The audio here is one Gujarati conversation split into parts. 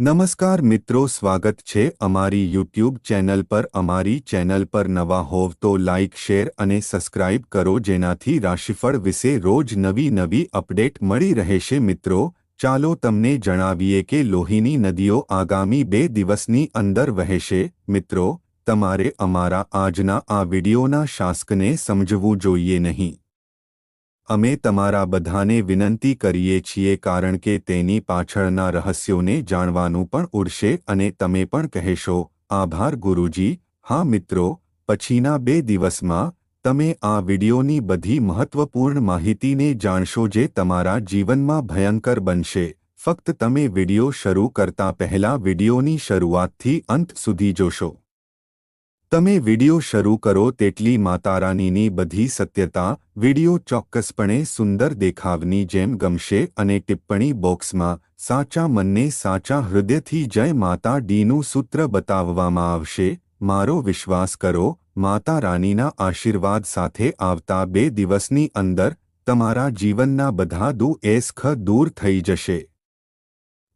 નમસ્કાર મિત્રો, સ્વાગત છે અમારી યુટ્યુબ ચેનલ પર. અમારી ચેનલ પર નવા હોવ તો લાઇક શેર અને સબસ્ક્રાઇબ કરો, જેનાથી રાશિફળ વિશે રોજ નવી નવી અપડેટ મળી રહેશે મિત્રો. ચાલો તમને જણાવીએ કે લોહીની નદીઓ આગામી બે દિવસની અંદર વહેશે. મિત્રો, તમારે અમારા આજના આ વિડીયોના શાસકને સમજવું જોઈએ નહીં. અમે તમારા બધાને વિનંતી કરીએ છીએ કારણ કે તેની પાછળના રહસ્યોને જાણવાનું પણ ઉડશે અને તમે પણ કહેશો, આભાર ગુરુજી, હા મિત્રો, પછીના બે દિવસમાં તમે આ વિડિયોની બધી મહત્વપૂર્ણ માહિતીને જાણશો જે તમારા જીવનમાં ભયંકર બનશે. ફક્ત તમે વિડિયો શરૂ કરતા પહેલા વિડિયોની શરૂઆતથી અંત સુધી જોશો. તમે વિડિયો શરૂ કરો તેટલી માતારાનીની બધી સત્યતા, વિડિયો ચોક્કસપણે સુંદર દેખાવની જેમ ગમશે અને ટિપ્પણી બોક્સમાં, સાચા મનને સાચા હૃદયથી જય માતા ડીનું સૂત્ર બતાવવામાં આવશે, મારો વિશ્વાસ કરો માતા રાનીના આશીર્વાદ સાથે આવતા બે દિવસની અંદર, તમારા જીવનના બધા દુ એસખ દૂર થઈ જશે.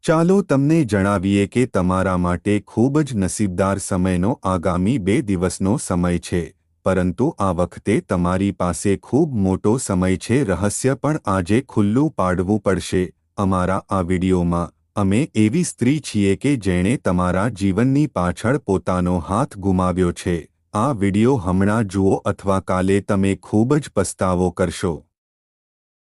ચાલો તમને જણાવીએ કે તમારા માટે ખૂબ જ નસીબદાર સમયનો આગામી બે દિવસનો સમય છે, પરંતુ આ વખતે તમારી પાસે ખૂબ મોટો સમય છે, રહસ્ય પણ આજે ખુલ્લું પાડવું પડશે. અમારા આ વિડીયોમાં, અમે એવી સ્ત્રી છીએ કે જેણે તમારા જીવનની પાછળ પોતાનો હાથ ગુમાવ્યો છે. આ વીડિયો હમણાં જુઓ અથવા કાલે તમે ખૂબ જ પસ્તાવો કરશો.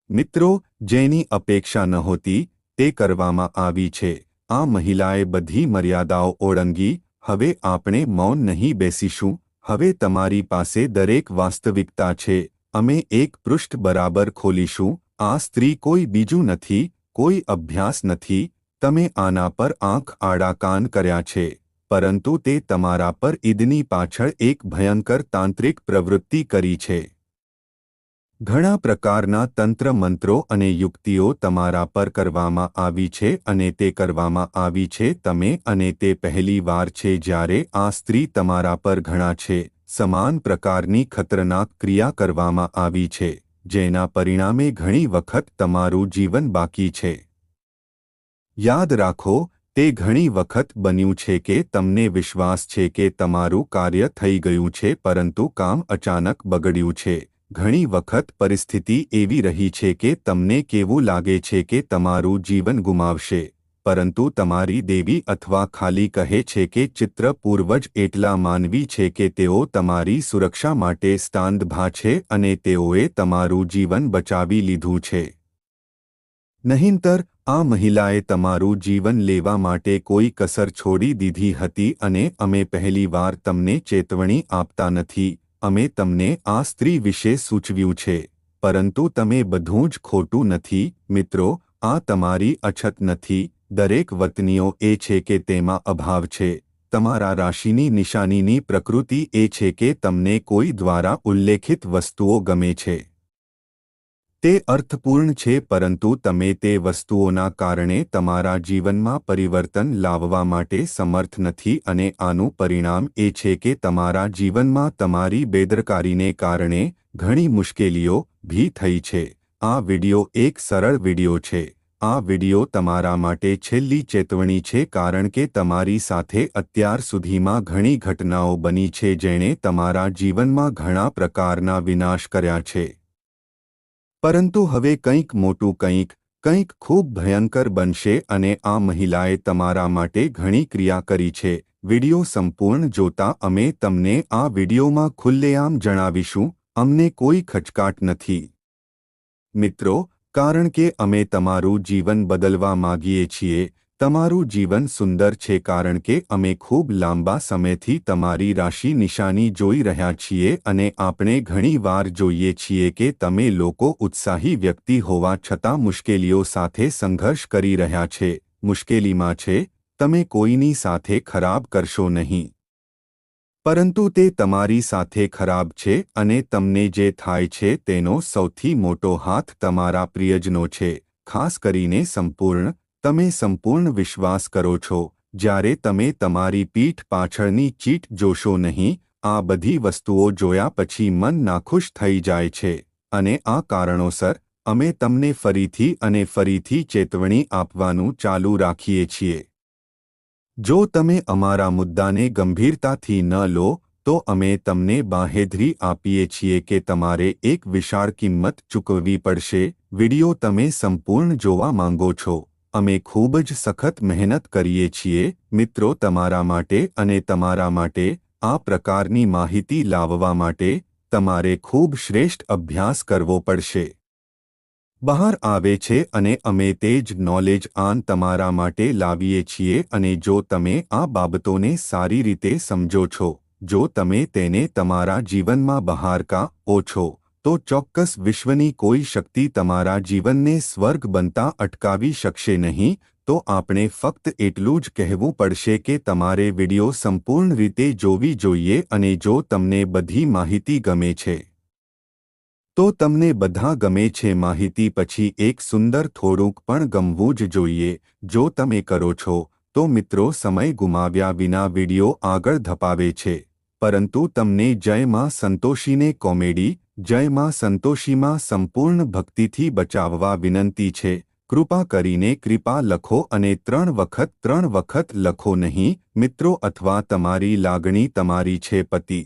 મિત્રો, જેની અપેક્ષા નહોતી તે કરવામાં આવી છે. આ મહિલાએ બધી મર્યાદાઓ ઓળંગી, હવે આપણે મૌન નહીં બેસીશું, હવે તમારી પાસે દરેક વાસ્તવિકતા છે, અમે એક પૃષ્ઠ બરાબર ખોલીશું, આ સ્ત્રી કોઈ બીજું નથી, કોઈ અભ્યાસ નથી, તમે આના પર આંખ આડા કાન કર્યા છે, પરંતુ તે તમારા પર ઈદની પાછળ એક ભયંકર તાંત્રિક પ્રવૃત્તિ કરી છે. ઘણા પ્રકારના તંત્ર મંત્રો અને યુક્તિઓ તમારા પર કરવામાં આવી છે અને તે કરવામાં આવી છે તમે અને તે પહેલી વાર છે જ્યારે આ સ્ત્રી તમારા પર ઘણા છે, સમાન પ્રકારની ખતરનાક ક્રિયા કરવામાં આવી છે, જેના પરિણામે ઘણી વખત તમારું જીવન બાકી છે. યાદ રાખો, તે ઘણી વખત બન્યું છે કે તમને વિશ્વાસ છે કે તમારું કાર્ય થઈ ગયું છે પરંતુ કામ અચાનક બગડ્યું છે. ઘણી વખત પરિસ્થિતિ એવી રહી છે કે તમને કેવું લાગે છે કે તમારું જીવન ગુમાવશે, પરંતુ તમારી દેવી અથવા ખાલી કહે છે કે ચિત્ર પૂર્વજ એટલા માનવી છે કે તેઓ તમારી સુરક્ષા માટે સ્તાંદભા છે અને તેઓએ તમારું જીવન બચાવી લીધું છે. નહીંતર, આ મહિલાએ તમારું જીવન લેવા માટે કોઈ કસર છોડી દીધી હતી અને અમે પહેલીવાર તમને ચેતવણી આપતા નથી. અમે તમને આ સ્ત્રી વિશે સૂચવ્યું છે, પરંતુ તમે બધું જ ખોટું નથી, મિત્રો, આ તમારી અછત નથી, દરેક વતનીઓ એ છે કે તેમાં અભાવ છે, તમારા રાશિની નિશાનીની પ્રકૃતિ એ છે કે તમને કોઈ દ્વારા ઉલ્લેખિત વસ્તુઓ ગમે છે. તે અર્થપૂર્ણ છે, પરંતુ તમે તે વસ્તુઓના કારણે તમારા જીવનમાં પરિવર્તન લાવવા માટે સમર્થ નથી અને આનું પરિણામ એ છે કે તમારા જીવનમાં તમારી બેદરકારીને કારણે ઘણી મુશ્કેલીઓ ભી થઈ છે. આ વિડિયો એક સરળ વિડિયો છે. આ વિડિયો તમારા માટે છેલ્લી ચેતવણી છે કારણ કે તમારી સાથે અત્યાર સુધીમાં ઘણી ઘટનાઓ બની છે જેણે તમારા જીવનમાં ઘણા પ્રકારના વિનાશ કર્યા છે. પરંતુ હવે કંઈક મોટું કંઈક કંઈક ખૂબ ભયંકર બનશે અને આ મહિલાએ તમારા માટે ઘણી ક્રિયા કરી છે. વિડિયો સંપૂર્ણ જોતા અમે તમને આ વિડિયોમાં ખુલ્લેઆમ જણાવીશું, અમને કોઈ ખચકાટ નથી. મિત્રો, કારણ કે અમે તમારું જીવન બદલવા માગીએ છીએ તમારું જીવન સુંદર છે કારણ કે અમે ખૂબ લાંબા સમયથી તમારી રાશિ નિશાની જોઈ રહ્યા છીએ અને આપણે ઘણી વાર જોઈએ છીએ કે તમે લોકો ઉત્સાહી વ્યક્તિ હોવા છતાં મુશ્કેલીઓ સાથે સંઘર્ષ કરી રહ્યા છે. મુશ્કેલીમાં છે, તમે કોઈની સાથે ખરાબ કરશો નહીં. પરંતુ તે તમારી સાથે ખરાબ છે અને તમને જે થાય છે તેનો સૌથી મોટો હાથ તમારા પ્રિયજનો છે, ખાસ કરીને સંપૂર્ણ તમે સંપૂર્ણ વિશ્વાસ કરો છો. જ્યારે તમે તમારી પીઠ પાછળની ચીટ જોશો નહીં, આ બધી વસ્તુઓ જોયા પછી મન નાખુશ થઈ જાય છે. અને આ કારણોસર, અમે તમને ફરીથી અને ફરીથી ચેતવણી આપવાનું ચાલુ રાખીએ છીએ. જો તમે અમારા મુદ્દાને ગંભીરતાથી ન લો, તો અમે તમને બાંહેધરી આપીએ છીએ કે તમારે એક વિશાળ કિંમત ચૂકવવી પડશે. વિડિયો તમે સંપૂર્ણ જોવા માંગો છો. અમે ખૂબ જ સખત મહેનત કરીએ છીએ, મિત્રો તમારા માટે અને તમારા માટે, આ પ્રકારની માહિતી લાવવા માટે, તમારે ખૂબ શ્રેષ્ઠ અભ્યાસ કરવો પડશે. બહાર આવે છે અને અમે તે જ નોલેજ આન તમારા માટે લાવીએ છીએ અને જો તમે આ બાબતોને સારી રીતે સમજો છો, જો તમે તેને તમારા જીવનમાં બહાર કા છો તો ચોક્કસ વિશ્વની કોઈ શક્તિ તમારા જીવનને સ્વર્ગ બનતા અટકાવી શકશે નહીં, તો આપણે ફક્ત એટલું જ કહેવું પડશે કે તમારે વિડિયો સંપૂર્ણ રીતે જોવી જોઈએ અને જો તમને બધી માહિતી ગમે છે. તો તમને બધા ગમે છે માહિતી પછી એક સુંદર થોડુંક પણ ગમવું જ જોઈએ, જો તમે કરો છો, તો મિત્રો સમય ગુમાવ્યા વિના વિડિયો આગળ ધપાવે છે. પરંતુ તમને જયમાં સંતોષીને કોમેડી જયમાં સંતોષીમાં સંપૂર્ણ ભક્તિથી બચાવવા વિનંતી છે. કૃપા કરીને કૃપા લખો અને ત્રણ વખત ત્રણ વખત લખો નહીં, મિત્રો અથવા તમારી લાગણી તમારી છે પતિ.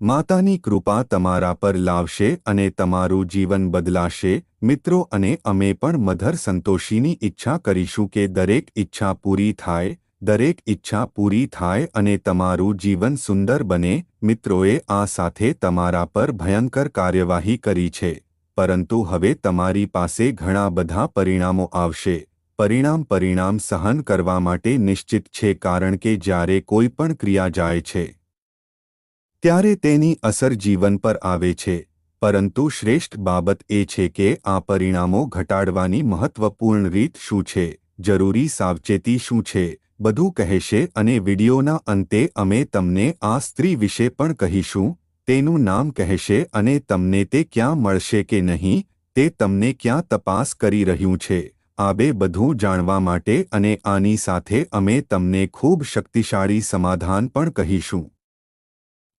માતાની કૃપા તમારા પર લાવશે અને તમારું જીવન બદલાશે, મિત્રો અને અમે પણ મધર સંતોષીની ઈચ્છા કરીશું કે દરેક ઈચ્છા પૂરી થાય દરેક ઈચ્છા પૂરી થાય અને તમારું જીવન સુંદર બને, મિત્રોએ આ સાથે તમારા પર ભયંકર કાર્યવાહી કરી છે. પરંતુ હવે તમારી પાસે ઘણા બધા પરિણામો આવશે. પરિણામ પરિણામ સહન કરવા માટે નિશ્ચિત છે કારણ કે જ્યારે કોઈ પણ ક્રિયા જાય છે, ત્યારે તેની અસર જીવન પર આવે છે. પરંતુ શ્રેષ્ઠ બાબત એ છે કે આ પરિણામો ઘટાડવાની મહત્વપૂર્ણ રીત શું છે? જરૂરી સાવચેતી શું છે? બધું કહેશે અને વિડિયોના અંતે અમે તમને આ સ્ત્રી વિશે પણ કહીશું, તેનું નામ કહેશે અને તમને તે ક્યાં મળશે કે નહીં, તે તમને ક્યાં તપાસ કરી રહ્યું છે આ બે બધું જાણવા માટે અને આની સાથે અમે તમને ખૂબ શક્તિશાળી સમાધાન પણ કહીશું.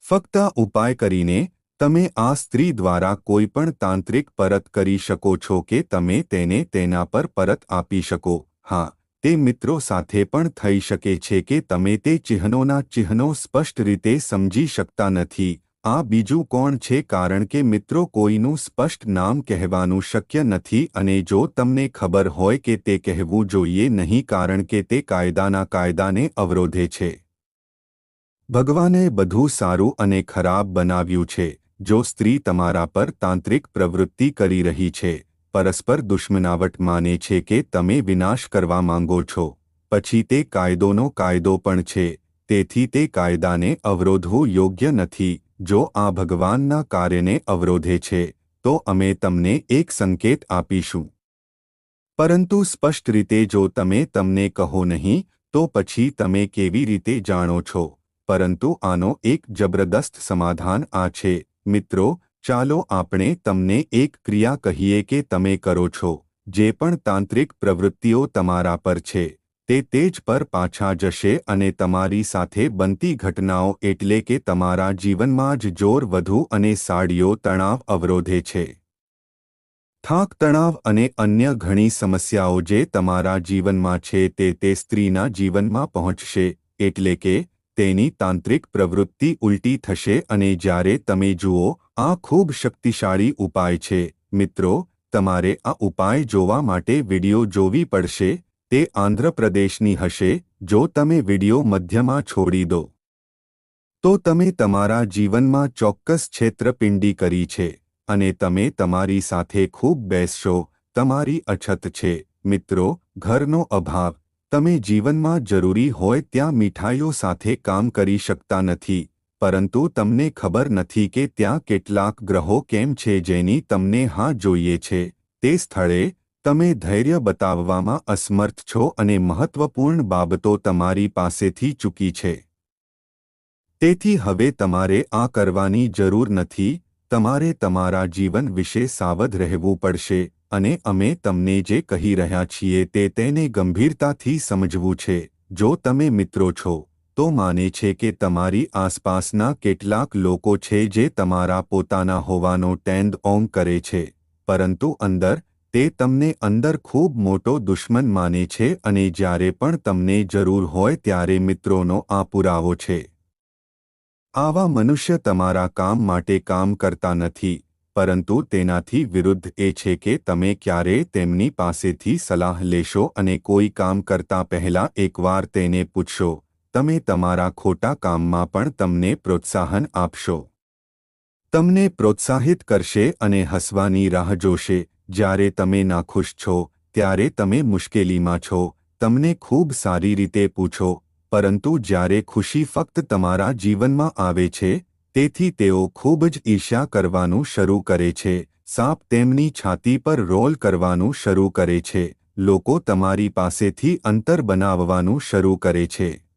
ફક્ત ઉપાય કરીને, તમે આ સ્ત્રી દ્વારા કોઈ પણ તાંત્રિક પરત કરી શકો છો કે તમે તેને તેના પર પરત આપી શકો, હા તે મિત્રો સાથે પણ થઈ શકે છે કે તમે તે ચિહ્નોના ચિહ્નો સ્પષ્ટ રીતે સમજી શકતા નથી. આ બીજું કોણ છે? કારણ કે મિત્રો કોઈનું સ્પષ્ટ નામ કહેવાનું શક્ય નથી અને જો તમને ખબર હોય કે તે કહેવું જોઈએ નહીં કારણ કે તે કાયદાના કાયદાને અવરોધે છે. ભગવાને બધું સારું અને ખરાબ બનાવ્યું છે. જો સ્ત્રી તમારા પર તાંત્રિક પ્રવૃત્તિ કરી રહી છે પરસ્પર દુશ્મનાવટ માને છે કે તમે વિનાશ કરવા માંગો છો પછી તે કાયદોનો કાયદો પણ છે તેથી તે કાયદાને અવરોધવું યોગ્ય નથી જો આ ભગવાનના કાર્યને અવરોધે છે તો અમે તમને એક સંકેત આપીશું પરંતુ સ્પષ્ટ રીતે જો તમે તમને કહો નહીં તો પછી તમે કેવી રીતે જાણો છો પરંતુ આનો એક જબરદસ્ત સમાધાન આ છે મિત્રો ચાલો આપણે તમને એક ક્રિયા કહીએ કે તમે કરો છો, જે પણ તાંત્રિક પ્રવૃત્તિઓ તમારા પર છે, તે તેજ પર પાછા જશે અને તમારી સાથે બનતી ઘટનાઓ એટલે કે તમારા જીવનમાં જ જોર વધુ અને સાડીઓ તણાવ અવરોધે છે. થાક, તણાવ અને અન્ય ઘણી સમસ્યાઓ જે તમારા જીવનમાં છે તે તે સ્ત્રીના જીવનમાં પહોંચશે, એટલે કે તેની તાંત્રિક પ્રવૃત્તિ ઉલટી થશે અને જ્યારે તમે જુઓ આ ખૂબ શક્તિશાળી ઉપાય છે. મિત્રો, તમારે આ ઉપાય જોવા માટે વિડિયો જોવી પડશે. તે આંધ્રપ્રદેશની હશે. જો તમે વિડિયો મધ્યમાં છોડી દો. તો તમે તમારા જીવનમાં ચોક્કસ છેતરપિંડી કરી છે. અને તમે તમારી સાથે ખૂબ બેસશો. તમારી અછત છે. મિત્રો, ઘરનો અભાવ. તમે જીવનમાં જરૂરી હોય ત્યાં મીઠાઈઓ સાથે કામ કરી શકતા નથી. પરંતુ તમને ખબર નથી કે ત્યાં કેટલાક ગ્રહો કેમ છે જેની તમને હા જોઈએ છે. તે સ્થળે તમે ધૈર્ય બતાવવામાં અસમર્થ છો અને મહત્વપૂર્ણ બાબતો તમારી પાસેથી ચૂકી છે. તેથી હવે તમારે આ કરવાની જરૂર નથી. તમારે તમારા જીવન વિશે સાવધ રહેવું પડશે અને અમે તમને જે કહી રહ્યા છીએ તે તેને ગંભીરતાથી સમજવું છે. જો તમે મિત્રો છો તો માને છે કે તમારી આસપાસના કેટલાક લોકો છે જે તમારા પોતાના હોવાનો ટેન્દ ઓમ કરે છે, પરંતુ અંદર, તે તમને અંદર ખૂબ મોટો દુશ્મન માને છે અને જ્યારે પણ તમને જરૂર હોય ત્યારે મિત્રોનો આ પુરાવો છે. આવા મનુષ્ય તમારા કામ માટે કામ કરતા નથી, પરંતુ તેનાથી વિરુદ્ધ એ છે કે તમે ક્યારે તેમની પાસેથી સલાહ લેશો અને કોઈ કામ કરતા પહેલા એકવાર તેને પૂછશો તમે તમારા ખોટા કામમાં પણ તમને પ્રોત્સાહન આપશો. તમને પ્રોત્સાહિત કરશે અને હસવાની રાહ જોશે. જ્યારે તમે નાખુશ છો, ત્યારે તમે મુશ્કેલીમાં છો. તમને ખૂબ સારી રીતે પૂછો, પરંતુ જ્યારે ખુશી ફક્ત તમારા જીવનમાં આવે છે, તેથી તેઓ ખૂબ જ ઈર્ષ્યા કરવાનું શરૂ કરે છે. સાપ તેમની છાતી પર રોલ કરવાનું શરૂ કરે છે. લોકો તમારી પાસેથી અંતર બનાવવાનું શરૂ કરે છે.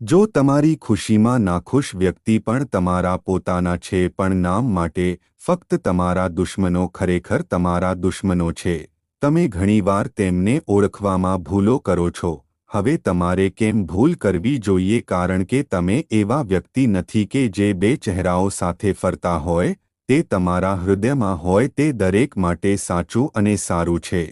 જો તમારી ખુશીમાં નાખુશ વ્યક્તિ પણ તમારા પોતાના છે પણ નામ માટે ફક્ત તમારા દુશ્મનો ખરેખર તમારા દુશ્મનો છે. તમે ઘણીવાર તેમને ઓળખવામાં ભૂલો કરો છો. હવે તમારે કેમ ભૂલ કરવી જોઈએ કારણ કે તમે એવા વ્યક્તિ નથી કે જે બે ચહેરાઓ સાથે ફરતા હોય, તે તમારા હૃદયમાં હોય તે દરેક માટે સાચું અને સારું છે.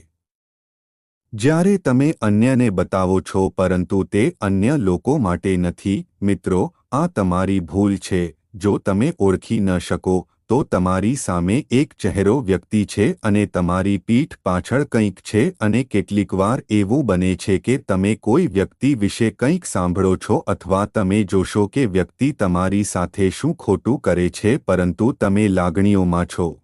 જ્યારે તમે અન્યને બતાવો છો પરંતુ તે અન્ય લોકો માટે નથી, મિત્રો, આ તમારી ભૂલ છે. જો તમે ઓળખી ન શકો, તો તમારી સામે એક ચહેરો વ્યક્તિ છે અને તમારી પીઠ પાછળ કંઈક છે અને કેટલીકવાર એવું બને છે કે તમે કોઈ વ્યક્તિ વિશે કંઈક સાંભળો છો અથવા તમે જોશો કે વ્યક્તિ તમારી સાથે શું ખોટું કરે છે પરંતુ તમે લાગણીઓમાં છો.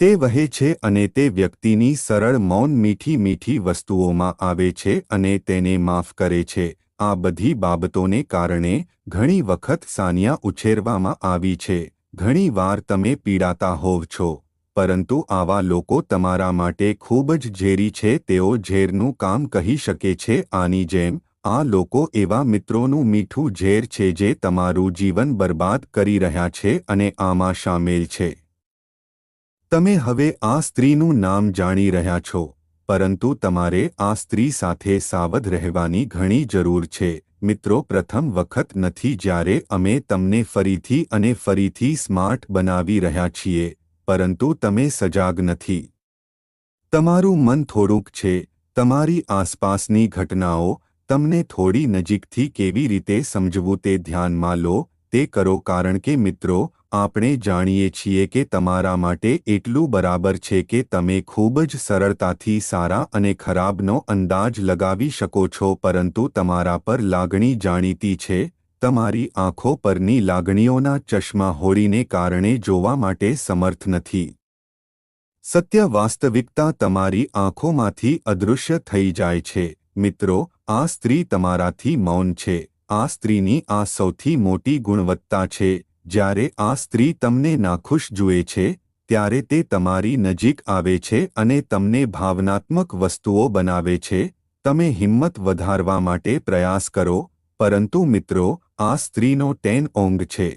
તે વહે છે અને તે વ્યક્તિની સરળ મૌન મીઠી મીઠી વસ્તુઓમાં આવે છે અને તેને માફ કરે છે. આ બધી બાબતોને કારણે ઘણી વખત સાનિયા ઉછેરવામાં આવી છે. ઘણી વાર તમે પીડાતા હોવ છો, પરંતુ આવા લોકો તમારા માટે ખૂબ જ ઝેરી છે. તેઓ ઝેરનું કામ કહી શકે છે, આની જેમ, આ લોકો એવા મિત્રોનું મીઠું ઝેર છે જે તમારું જીવન બરબાદ કરી રહ્યા છે અને આમાં સામેલ છે. તમે હવે આ સ્ત્રીનું નામ જાણી રહ્યા છો, પરંતુ તમારે આ સ્ત્રી સાથે સાવધ રહેવાની ઘણી જરૂર છે. મિત્રો, પ્રથમ વખત નથી જ્યારે અમે તમને ફરીથી અને ફરીથી સ્માર્ટ બનાવી રહ્યા છીએ, પરંતુ તમે સજાગ નથી. તમારું મન થોડુંક છે, તમારી આસપાસની ઘટનાઓ તમને થોડી નજીકથી કેવી રીતે સમજવું તે ધ્યાનમાં લો, તે કરો કારણ કે મિત્રો આપણે જાણીએ છીએ કે તમારા માટે એટલું બરાબર છે કે તમે ખૂબ જ સરળતાથી સારા અને ખરાબનો અંદાજ લગાવી શકો છો, પરંતુ તમારા પર લાગણી જાણીતી છે. તમારી આંખો પરની લાગણીઓના ચશ્મા હોડીને કારણે જોવા માટે સમર્થ નથી. સત્ય વાસ્તવિકતા તમારી આંખોમાંથી અદૃશ્ય થઈ જાય છે. મિત્રો, આ સ્ત્રી તમારાથી મૌન છે. આ સ્ત્રીની આ સૌથી મોટી ગુણવત્તા છે. જ્યારે આ સ્ત્રી તમને નાખુશ જુએ છે, ત્યારે તે તમારી નજીક આવે છે અને તમને ભાવનાત્મક વસ્તુઓ બનાવે છે, તમે હિંમત વધારવા માટે પ્રયાસ કરો, પરંતુ મિત્રો, આ સ્ત્રીનો ટેન ઓંગ છે.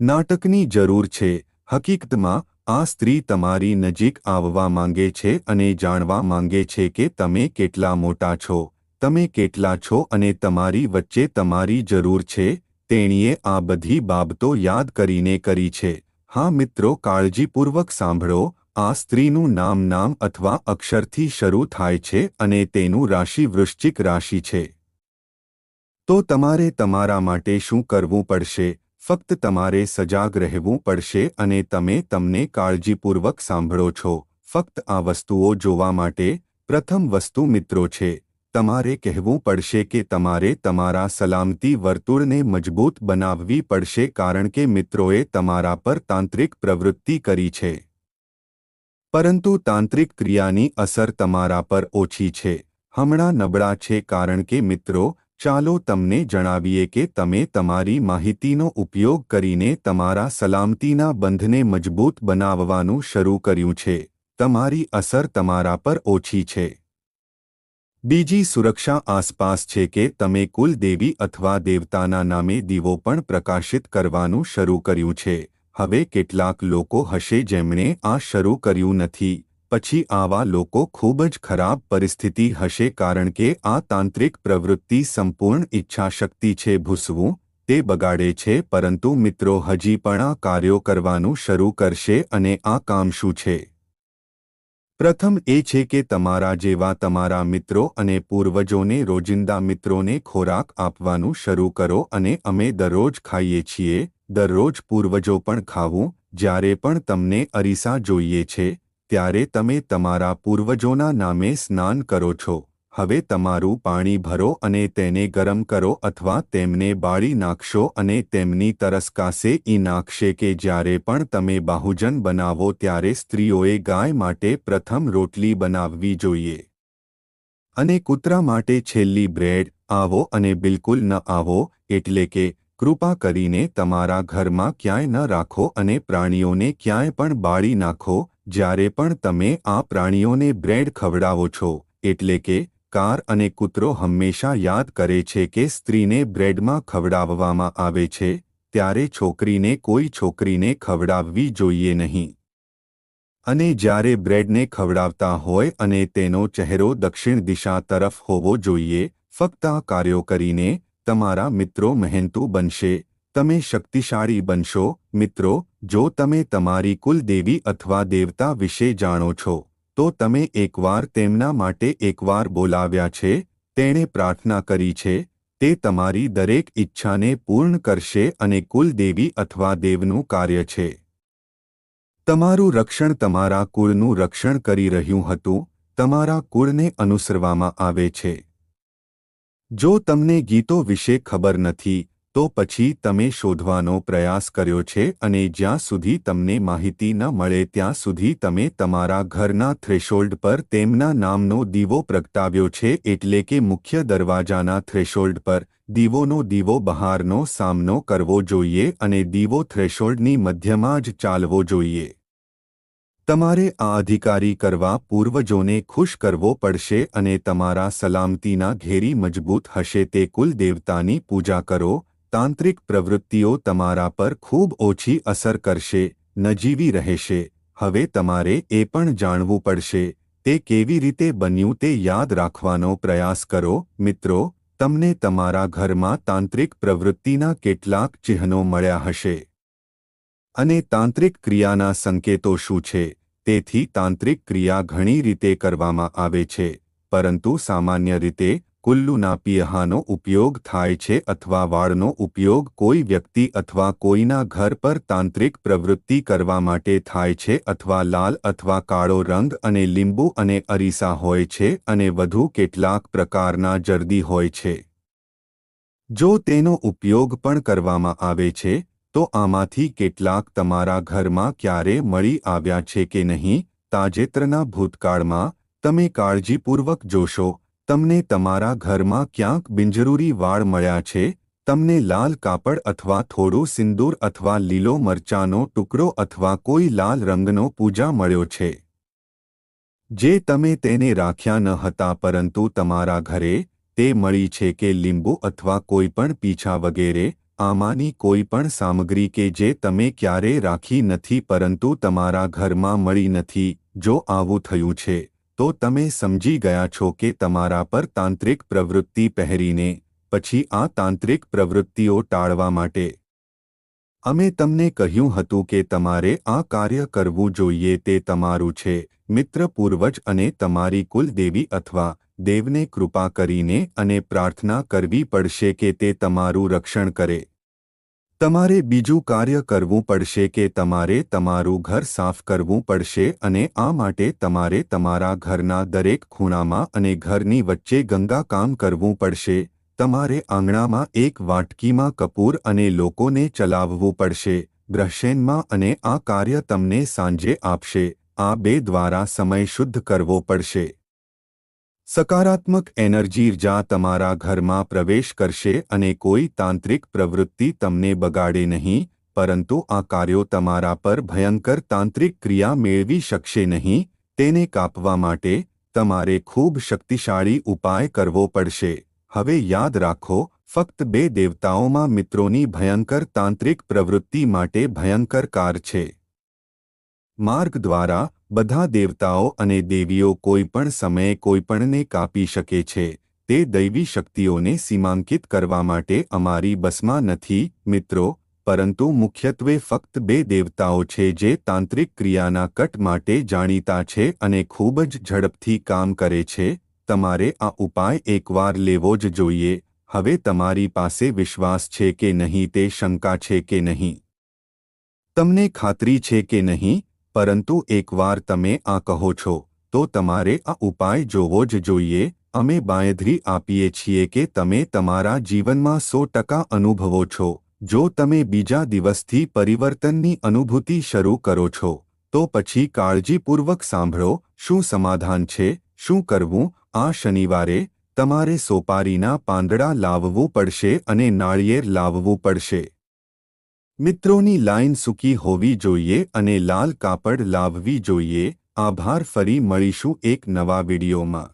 નાટકની જરૂર છે. હકીકતમાં, આ સ્ત્રી તમારી નજીક આવવા માંગે છે અને જાણવા માંગે છે કે તમે કેટલા મોટા છો, તમે કેટલા છો અને તમારી વચ્ચે તમારી જરૂર છે તેણીએ આ બધી બાબતો યાદ કરીને કરી છે. હા મિત્રો કાળજીપૂર્વક સાંભળો, આ સ્ત્રીનું નામ નામ અથવા અક્ષરથી શરૂ થાય છે અને તેનું રાશિ વૃશ્ચિક રાશિ છે. તો તમારે તમારા માટે શું કરવું પડશે? ફક્ત તમારે સજાગ રહેવું પડશે અને તમે તમને કાળજીપૂર્વક સાંભળો છો. ફક્ત આ વસ્તુઓ જોવા માટે પ્રથમ વસ્તુ મિત્રો છે. તમારે કહેવું પડશે કે તમારે તમારા સલામતી વર્તુળને મજબૂત બનાવવી પડશે કારણ કે મિત્રોએ તમારા પર તાંત્રિક પ્રવૃત્તિ કરી છે. પરંતુ તાંત્રિક ક્રિયાની અસર તમારા પર ઓછી છે. હમણાં નબળા છે કારણ કે મિત્રો, ચાલો તમને જણાવીએ કે તમે તમારી માહિતીનો ઉપયોગ કરીને તમારા સલામતીના બંધને મજબૂત બનાવવાનું શરૂ કર્યું છે. તમારી અસર તમારા પર ઓછી છે. બીજી સુરક્ષા આસપાસ છે કે તમે કુલ દેવી અથવા દેવતાના નામે દીવો પણ પ્રકાશિત કરવાનું શરૂ કર્યું છે. હવે કેટલાક લોકો હશે જેમણે આ શરૂ કર્યું નથી. પછી આવા લોકો ખૂબ જ ખરાબ પરિસ્થિતિ હશે કારણ કે આ તાંત્રિક પ્રવૃત્તિ સંપૂર્ણ ઈચ્છાશક્તિ છે ભૂસવું, તે બગાડે છે પરંતુ મિત્રો હજી પણ આ કાર્યો કરવાનું શરૂ કરશે અને આ કામ શું છે? પ્રથમ એ છે કે તમારા જેવા તમારા મિત્રો અને પૂર્વજોને રોજિંદા મિત્રોને ખોરાક આપવાનું શરૂ કરો અને અમે દરરોજ ખાઈએ છીએ, દરરોજ પૂર્વજો પણ ખાવું, જ્યારે પણ તમને અરીસા જોઈએ છે, ત્યારે તમે તમારા પૂર્વજોના નામે સ્નાન કરો છો. હવે તમારું પાણી ભરો અને તેને ગરમ કરો અથવા તેમને બાળી નાખશો અને તેમની તરસકાસે ઈ નાખશે કે જ્યારે પણ તમે બાહુજન બનાવો ત્યારે સ્ત્રીઓએ ગાય માટે પ્રથમ રોટલી બનાવવી જોઈએ. અને કૂતરા માટે છેલ્લી બ્રેડ, આવો અને બિલકુલ ન આવો, એટલે કે કૃપા કરીને તમારા ઘરમાં ક્યાંય ન રાખો અને પ્રાણીઓને ક્યાંય પણ બાળી નાખો, જ્યારે પણ તમે આ પ્રાણીઓને બ્રેડ ખવડાવો છો, એટલે કે કાર અને કૂતરો હંમેશા યાદ કરે છે કે સ્ત્રીને બ્રેડમાં ખવડાવવામાં આવે છે, ત્યારે છોકરીને કોઈ છોકરીને ખવડાવવી જોઈએ નહીં. અને જ્યારે બ્રેડને ખવડાવતા હોય અને તેનો ચહેરો દક્ષિણ દિશા તરફ હોવો જોઈએ, ફક્ત આ કાર્યો કરીને, તમારા મિત્રો મહેનતુ બનશે, તમે શક્તિશાળી બનશો, મિત્રો, જો તમે તમારી કુલદેવી અથવા દેવતા વિશે જાણો છો. તો તમે એકવાર તેમના માટે એકવાર બોલાવ્યા છે, તેણે પ્રાર્થના કરી છે, તે તમારી દરેક ઈચ્છાને પૂર્ણ કરશે અને કુલદેવી અથવા દેવનું કાર્ય છે. તમારું રક્ષણ તમારા કુળનું રક્ષણ કરી રહ્યું હતું, તમારા કુળને અનુસરવામાં આવે છે. જો તમને ગીતો વિશે ખબર નથી તો પછી તમે શોધવાનો પ્રયાસ કર્યો છે અને જ્યાં સુધી તમને માહિતી ન મળે ત્યાં સુધી તમે તમારા ઘરના થ્રેશોલ્ડ પર તેમના નામનો દીવો પ્રગટાવ્યો છે એટલે કે મુખ્ય દરવાજાના થ્રેશોલ્ડ પર દીવોનો દીવો બહારનો સામનો કરવો જોઈએ અને દીવો થ્રેશોલ્ડની મધ્યમાં જ ચાલવો જોઈએ. તમારે આ અધિકારી કરવા પૂર્વજોને ખુશ કરવો પડશે અને તમારા સલામતીના ઘેરી મજબૂત હશે તે કુલ દેવતાની પૂજા કરો તાંત્રિક પ્રવૃત્તિઓ તમારા પર ખૂબ ઓછી અસર કરશે, નજીવી રહેશે. હવે તમારે એ પણ જાણવું પડશે, તે કેવી રીતે બન્યું તે યાદ રાખવાનો પ્રયાસ કરો. મિત્રો, તમને તમારા ઘરમાં તાંત્રિક પ્રવૃત્તિના કેટલાક ચિહ્નો મળ્યા હશે. અને તાંત્રિક ક્રિયાના સંકેતો શું છે? તેથી તાંત્રિક ક્રિયા ઘણી રીતે કરવામાં આવે છે, પરંતુ સામાન્ય રીતે કુલ્લુના પિયહાનો ઉપયોગ થાય છે અથવા વાળનો ઉપયોગ કોઈ વ્યક્તિ અથવા કોઈના ઘર પર તાંત્રિક પ્રવૃત્તિ કરવા માટે થાય છે અથવા લાલ અથવા કાળો રંગ અને લીંબુ અને અરીસા હોય છે અને વધુ કેટલાક પ્રકારના જરદી હોય છે. જો તેનો ઉપયોગ પણ કરવામાં આવે છે, તો આમાંથી કેટલાક તમારા ઘરમાં ક્યારે મળી આવ્યા છે કે નહીં, તાજેતરના ભૂતકાળમાં, તમે કાળજીપૂર્વક જોશો. તમને તમારા ઘરમાં ક્યાંક બિનજરૂરી વાળ મળ્યા છે? તમને લાલ કાપડ અથવા થોડું સિંદૂર અથવા લીલો મરચાનો ટુકડો અથવા કોઈ લાલ રંગનો પૂજા મળ્યો છે. જે તમે તેને રાખ્યા ન હતા પરંતુ તમારા ઘરે તે મળી છે કે લીંબુ અથવા કોઈપણ પીછા વગેરે, આમાંની કોઈ પણ સામગ્રી કે જે તમે ક્યારેય રાખી નથી પરંતુ તમારા ઘરમાં મળી નથી, જો આવું થયું છે. તો તમે સમજી ગયા છો કે તમારા પર તાંત્રિક પ્રવૃત્તિ પહેરીને, પછી આ તાંત્રિક પ્રવૃત્તિઓ ટાળવા માટે. અમે તમને કહ્યું હતું કે તમારે આ કાર્ય કરવું જોઈએ તે તમારું છે, મિત્ર પૂર્વજ અને તમારી કુલદેવી અથવા દેવને કૃપા કરીને અને પ્રાર્થના કરવી પડશે કે તે તમારું રક્ષણ કરે. તમારે બીજું કાર્ય કરવું પડશે કે તમારે તમારું ઘર સાફ કરવું પડશે અને આ માટે તમારે તમારા ઘરના દરેક ખૂણામાં અને ઘરની વચ્ચે ગંગા કામ કરવું પડશે. તમારે આંગણામાં એક વાટકીમાં કપૂર અને લોકોને ચલાવવું પડશે. ગ્રહશેનમાં અને આ કાર્ય તમને સાંજે આપશે. આ બે દ્વારા સમય શુદ્ધ કરવો પડશે. સકારાત્મક એનર્જી જા તમારા ઘરમાં પ્રવેશ કરશે અને કોઈ તાંત્રિક પ્રવૃત્તિ તમને બગાડે નહીં, પરંતુ આ કાર્યો તમારા પર ભયંકર તાંત્રિક ક્રિયા મેળવી શકશે નહીં, તેને કાપવા માટે તમારે ખૂબ શક્તિશાળી ઉપાય કરવો પડશે. હવે યાદ રાખો, ફક્ત બે દેવતાઓમાં મિત્રોની ભયંકર તાંત્રિક પ્રવૃત્તિ માટે ભયંકર કાર છે. માર્ગ દ્વારા બધા દેવતાઓ અને દેવીઓ કોઈપણ સમયે કોઈપણને કાપી શકે છે, તે દૈવી શક્તિઓને સીમાંકિત કરવા માટે અમારી બસમાં નથી, મિત્રો, પરંતુ મુખ્યત્વે ફક્ત બે દેવતાઓ છે જે તાંત્રિક ક્રિયાના કટ માટે જાણીતા છે અને ખૂબ જ ઝડપથી કામ કરે છે, તમારે આ ઉપાય એકવાર લેવો જ જોઈએ, હવે તમારી પાસે વિશ્વાસ છે કે નહીં તે શંકા છે કે નહીં. તમને ખાતરી છે કે નહીં? પરંતુ એકવાર તમે આ કહો છો, તો તમારે આ ઉપાય જોવો જ જોઈએ. અમે બાંયધરી આપીએ છીએ કે તમે તમારા જીવનમાં સો ટકા અનુભવો છો. જો તમે બીજા દિવસથી પરિવર્તનની અનુભૂતિ શરૂ કરો છો, તો પછી કાળજીપૂર્વક સાંભળો શું સમાધાન છે, શું કરવું. આ શનિવારે તમારે સોપારીના પાંદડા લાવવું પડશે અને નાળિયેર લાવવું પડશે. મિત્રોની લાઈન સૂકી હોવી જોઈએ અને લાલ કાપડ લાવવી જોઈએ. આભાર, ફરી મળીશું એક નવા વિડીયોમાં.